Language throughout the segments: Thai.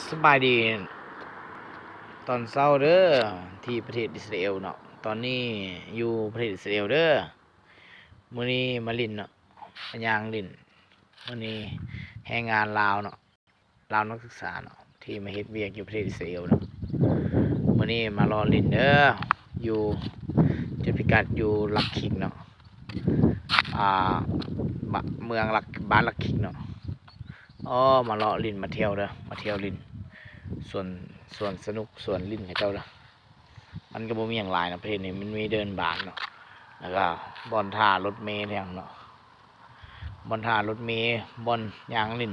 สบายดี ตอนเช้าเด้อที่ประเทศอิสราเอลเนาะตอนนี้อยู่ประเทศอิสราเอลเด้อมื้อนี้มาลินเนาะมายางลินมื้อนี้แรงงานลาวเนาะลาวนักศึกษาเนาะที่มาเฮ็ดเวียกอยู่ประเทศอิสราเอลเนาะมื้อนี้มารอลินเด้ออยู่จุดพิกัดอยู่ลักขิกเนาะอ่าเมืองลักบ้านลักขิกเนาะ อ๋อมาเลาะลินมาเที่ยวเด้อมาเที่ยวลินส่วนส่วนสนุกส่วนลินให้เจ้าเด้อมันก็บ่มีหยังหลายนะประเทศนี้มันมีเดินบานเนาะแล้วก็บอนท่ารถเมล์เนี่ยเนาะบอนท่ารถเมล์บอนยางลิน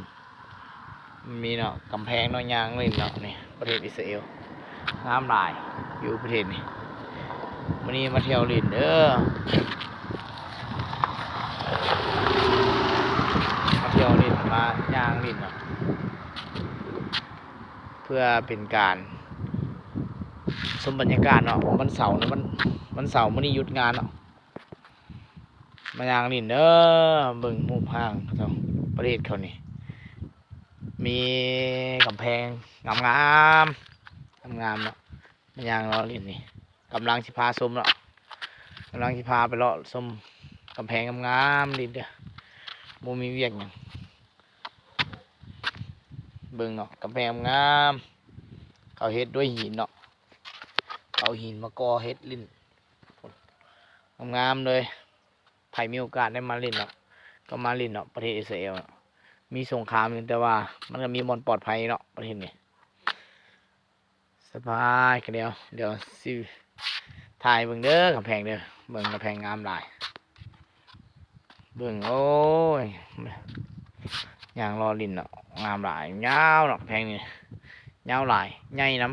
มันมีเนาะกำแพงเนาะยางลินเนาะนี่ประเทศอิสราเอลงามหลายอยู่ประเทศนี้วันนี้มาเที่ยวลินเด้อ มาเที่ยวลิน มาย่างลินเนาะเพื่อเป็นการชมบรรยากาศเนาะวันเสาร์นะวันวันเสาร์มื้อนี้หยุดงานเนาะมาย่างลินเด้อเบิ่งหมู่ห้างเขาประเทศเขานี่มีกำแพงงามงามงามงามๆเนาะมาย่างเลาะลินนี่กำลังสิพาชมเนาะกำลังสิพาไปเลาะชมกำแพงงามๆลินเด้อบ่มีเวียกหยัง เบิ่งเนาะกำแพงงามเขาเฮ็ดด้วยหินเนาะเขาเอาหินมาก่อเฮ็ดลิ้นงามเลยใครมีโอกาสได้มาเล่นเนาะก็มาเล่นเนาะประเทศอิสราเอลมีสงครามอยู่แต่ว่า มันก็มีบอนปลอดภัยเนาะประเทศนี้สบายกันเดียวเดี๋ยวสิถ่ายเบิ่งเด้อกำแพงเด้อเบิ่งกำแพงงามหลาย เบิ่งโอ้ย ยางรอลินเนาะงามหลายยาเนาะแพงนี่ยาหลายใหญ่น้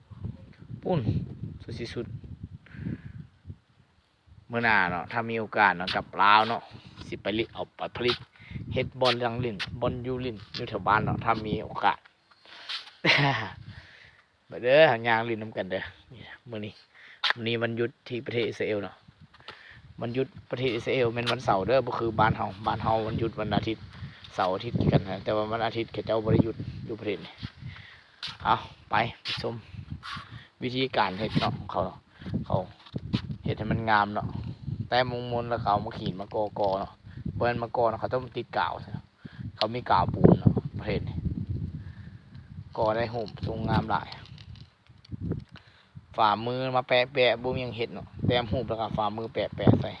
ำปุ้นสุดสุดเมื่อหน้าเนาะถ้ามีโอกาสเนาะกับลาวเนาะสิไปลิเอาไปผลิตเฮ็ดบอลลังลินบอลยูลินอยู่แถวบ้านเนาะถ้ามีโอกาสไปเด้อยางลินน้ำกันเด้อมื้อนี้มื้อนี้วันหยุดที่ประเทศอิสราเอลเนาะวันหยุดประเทศอิสราเอลเป็นวันเสาร์เด้อบ่คือบ้านเฮาบ้านเฮาวันหยุดวันอาทิตย์ เสาร์อาทิตย์กันนะแต่ว่าวันอาทิตย์เขาเจ้าบ่ได้หยุดอยู่ประเทศเอาไปชมวิธีการเฮ็ดเนาะเขาเขาเฮ็ดให้มันงามเนาะแต่มงมนแล้วเขามาขีดมากอกอเนาะบ่แม่นมากอเนาะเขาต้องติดกาวเนาะเขามีกาวปูนเนาะประเทศนี้กอได้ห่มทรงงามหลายฝ่ามือมาแปะแปะบุ้มยังเห็ดเนาะแต้มหูแล้วก็ฝ่ามือแปะแปะใส่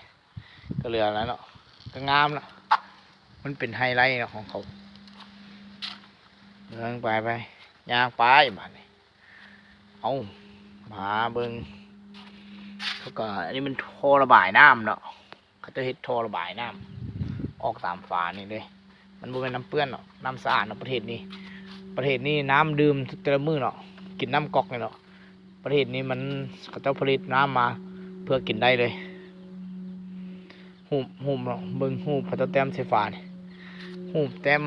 ก็เหลือแล้วเนาะก็งามละ มันเป็นไฮไลท์ของเขาเดินไปไปยางไปบ้านนี้เอามาเบิงเขาก็อันนี้มันโทรระบายน้ำเนาะเขาจะเฮ็ดโทรระบายน้ำออกตามฝานี่เลย มันบ่เป็นน้ำเปื้อนเนาะน้ำสะอาดเนาะประเทศนี้ ประเทศนี้น้ำดื่มแต่ละมื้อเนาะกินน้ำก๊อกเนี่ยเนาะประเทศนี้มันเขาจ้าผลิตน้ำมาเพื่อกินได้เลยหูบหูบเนาะเบิ่งหูบเขาเจ้าแต้มใส่ฝานี่ หูบแต้ม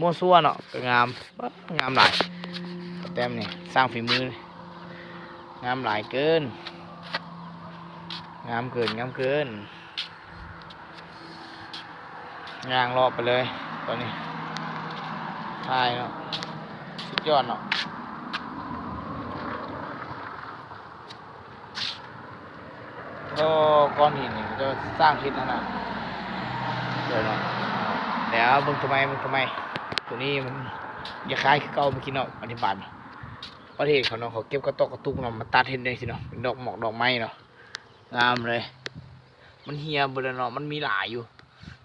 มั่วซั่วเนาะก็งามงามหลายแต้มนี่สร้างฝีมืองามหลายเกิน งามเกินงามเกินย่างรอบไปเลยตอนนี้ทายเนาะสุดยอดเนาะก็ก้อนหินนี่จะสร้างทิศนั่นะเดี๋ยวเนาะ ดี๋ยวมึงทำไมมึงทำไม ตัวนี้มันอย่าคล้ายคือเก่าเมื่อกี้เนาะอธิบายมาประเทศเขาเนาะเขาเก็บกระตอกกระตุกเนาะมาตัดเห็นได้สิเนาะเป็นดอกหมอกดอกไม้เนาะงามเลย มันเหี่ยเบลอเนาะมันมีหลายอยู่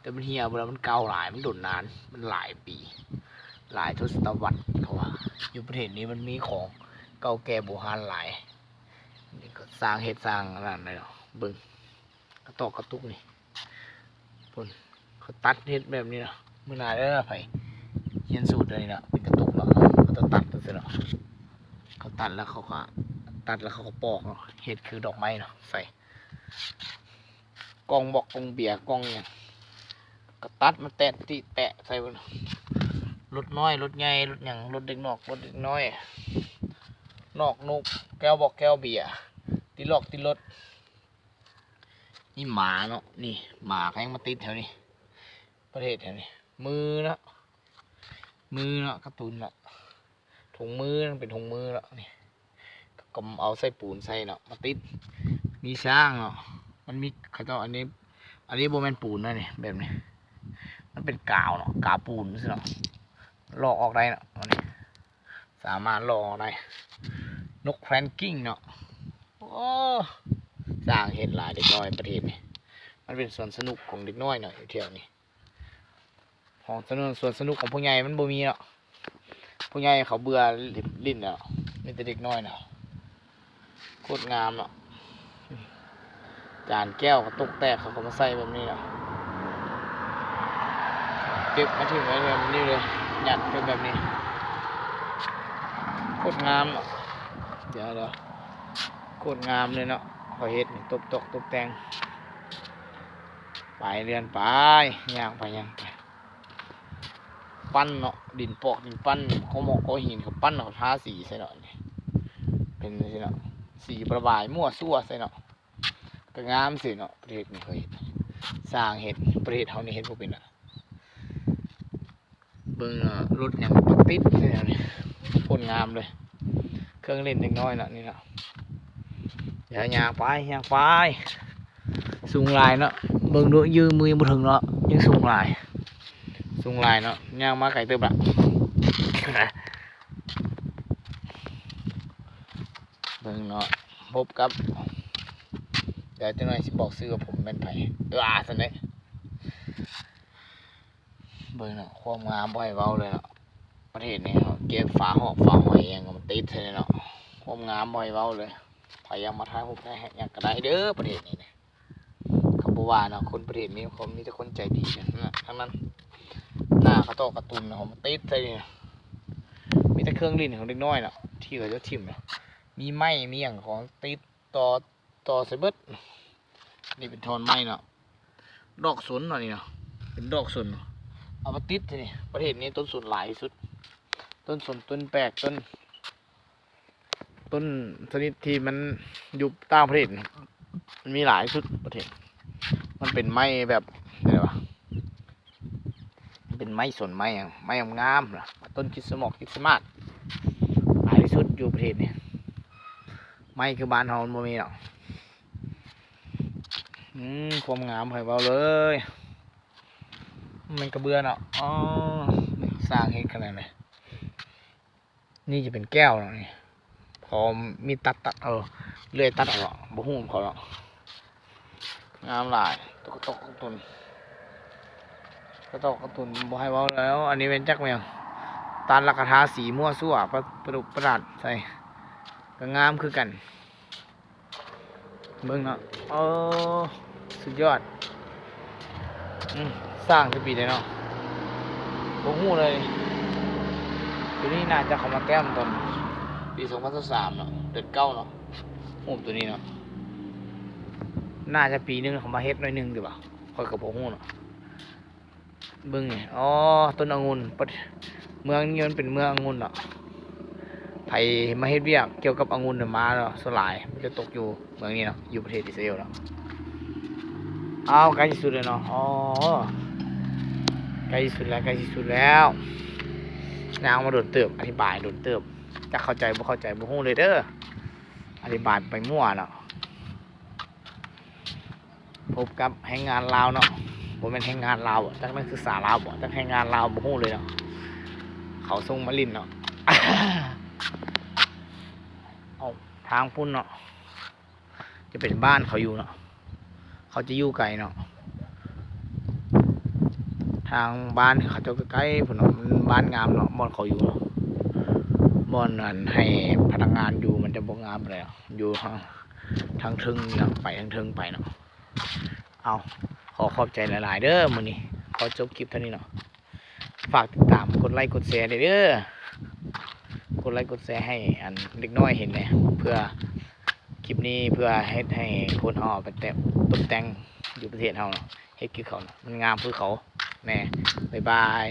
แต่มันเหี่ยเบลอมันเก่าหลายมันโดนนาน มันหลายปี หลายทศวรรษเขาว่าอยู่ประเทศนี้มันมีของเก่าแก่โบราณหลายนี่ก็สร้างเฮ็ดสร้างอะไรเนาะบิ่งกระตอกกระตุกนี่พุ่น ตัดเฮ็ดแบบนี้เนาะมื่อหนาได้อไผเขียนสูตรเลยเนาะเป็นกระตุกเนาะเขาจะตัดตัวเนาะเขาตัดแล้วเขาก็ตัดแล้วเขาก็ปอกเนาะเฮ็ดคือดอกไม้เนาะใส่กองบอกกองเบียร์กองเนี่ยก็ตัดมาแตะติแตะใส่บนรถน้อยรถใหญ่รถหยังรถเด็กนอกรถเด็กน้อย นอกนุกแก้วบอกแก้วเบียร์ติลอกติรถนี่หมาเนาะนี่หมาแข้งมาติดแถวนี้ ประเทศแถวนี้มือเนาะมือเนาะกร์ตูนเนาะถุงมือมันเป็นถุงมือแล้วนี่ก็เอาใส่ปูนใส่เนาะมาติดมีช่างเนาะมันมีเขาเจ้าอันนี้ อันนี้โบแมนปูนนะนี่แบบนี้ มันเป็นกาวเนาะกาวปูนใช่เนาะลอกออกได้เนาะอันนี้สามารถลอกออกได้นกแพนกิ้งเนาะโอ้สร้างเห็นหลายเด็กน้อยประเทศนี่มันเป็นส่วนสนุกของเด็กน้อยเนาะอยู่เที่ยวนี้ ของสนุกส่วนสนุกของผู้ใหญ่มันบ่มีเนาะผู้ใหญ่เขาเบื่อลิ้นเนาะมีแต่เด็กน้อยเนาะโคตรงามเนาะจานแก้วก็ตกแตกเขาก็มาใส่แบบนี้เนาะเก็บมาถึงไว้แบบนี้เลยหยัดเป็นแบบนี้โคตรงามเนาะเดี๋ยวเดี๋ยวโคตรงามเลยเนาะพอเฮ็ดนี่ตบตกตบแต่งไปเรียนไปย่างไปย่างไป ปั้นเนาะดินปอกดินปั้นเขาหมอกเขาหินเขาปั้นเขาทาสีใส่เนาะเป็นสิเนาะสีประบายมั่วซั่วใส่เนาะก็งามสิเนาะประเทศนี้เคยเห็นสร้างเห็ดประเทศเฮานี่เห็ดบ่เป็นอะเบิ่งเนาะรถยังปักติดใส่เนาะนี่โคตรงามเลย เครื่องเล่นเล็กน้อยเนาะนี่เนาะเดี๋ยวยางไปยางไปสูงลายเนาะเบิ่งดูยืมมือบ่ถึงเนาะยังสูงลาย สูงลายเนาะย่างมาไกลเติบละเบิ่งเนาะพบกับ เดี๋ยวจะหน่อยสิบอกซื้อว่าผมเป็นไผเอออาสนะเบิ่งเนาะความงามบ่ให้เว้าเลยเนาะประเทศนี้เนาเก็บฝาหอกฝาหอยเองมันติดเลยเนาะความงามบ่ให้เว้าเลยใครยังมาถ่ายรูปได้อยากก็ได้เด้อประเทศนี้เนี่ยเขาบอกว่าเนาะคนประเทศนี้เขามีแต่คนใจดีนะนะทั้งนั้นาเขาโตการ์ตูนเนาะมันติดเลยมีแต่เครื่องลิ้นของเด็กน้อยเนาะที่เขาจะทิ่มเนาะมีไม้มีอย่างของติดต่อต่อใส่เบิดนี่เป็นทอนไม้เนาะดอกสนเนาะนี่เนาะเป็นดอกสนเนเอามาติดเลยประเทศนี้ต้นสนหลายสุด ต้นสนต้นแปลกต้น ต้นชนิดที่มันอยู่ต่างประเทศมันมีหลายสุดประเทศ มันเป็นไม้แบบอะไรวะ นไม้สนไม้ไม้งามๆต้นคิดสมอกคิดสมาสหลายสุดอยู่ประเทศนี้ไม้คือบ้านเฮามันบ่มีหรอกอืมความงามให้เบาเลยมันกระเบือเนาะอ๋อสร้างเฮ็ดขนาดไหนนี่จะเป็นแก้วเนาะนี่พอมีตัดตัดเออเลื่อยตัดเอาเนาะบ่ฮู้เขาเนาะงามหลายตกตกต้น กระตอกกระตุนบ่ให้เว้าแล้ว อันนี้เป็นจักแมวตาลลักทาสีมั่วซั่วประประดุกประดาดใส่ก็งามคือกันเบิ่งเนาะโอ้สุดยอดอสร้างจะปีได้เนาะบ่ฮู้เลยตัวนี้น่าจะเข้ามาแต้มตอนปี2023เนาะเดือนเก้าเนาะฮู้ตัวนี้เนาะน่าจะปีหนึงเขามาเฮ็ดหน่อยหนึงดีป่ะค่อยก็บ่ฮู้เนาะ เบิ่งอ๋อ ต้นองุ่นเมืองนี้มันเป็นเมืององุ่นเนาะไผมาเฮ็ดเวียกเกี่ยวกับองุ่นน่ะมาเนาะสลายมันจะตกอยู่เมืองนี้เนาะอยู่ประเทศอิสราเอลเนาะเอาใกล้ที่สุดเลยเนาะอ๋อใกล้ที่สุดแล้วใกล้ที่สุดแล้วนางมาโดดเติบอธิบายโดดเติบจะเข้าใจบ่เข้าใจบ่ฮู้เลยเด้ออธิบายไปมั่วเนาะพบกับแรงงานลาวเนาะ ผมเป็นแรงงานลาวบ่จักนักศึกษาลาวบ่จักแรงงานลาวบ่ฮู้เลยเนาะเขาส่งมาลินเนาะเอาทางพุ่นเนาะจะเป็นบ้านเขาอยู่เนาะเขาจะอยู่ไกลเนาะทางบ้านเขาจะใกล้ๆพุ่นเนาะมันบ้านงามเนาะบ่อนเขาอยู่เนาะบ่อนนั้นให้พนักงานอยู่มันจะบ่งามเนาะอยู่ทางทางทึงเนาะไปทางทึงไปเนาะเอา อขอบใจหลาย ๆ เด้อมื้อนี้ขอจบคลิปเท่านี้เนาะฝากติดตามกดไลค์กดแชร์ด้เด้อกดไลค์กดแชร์ให้อันเล็กน้อยเห็นเลยเพื่อคลิปนี้เพื่อเฮ็ดให้คนอ่อาไปแต่ตกแต่งอยู่ประเทศเฮาเนาะเฮ็ดคือเขาเนาะมันงามคือเขาแน่บ๊ายบาย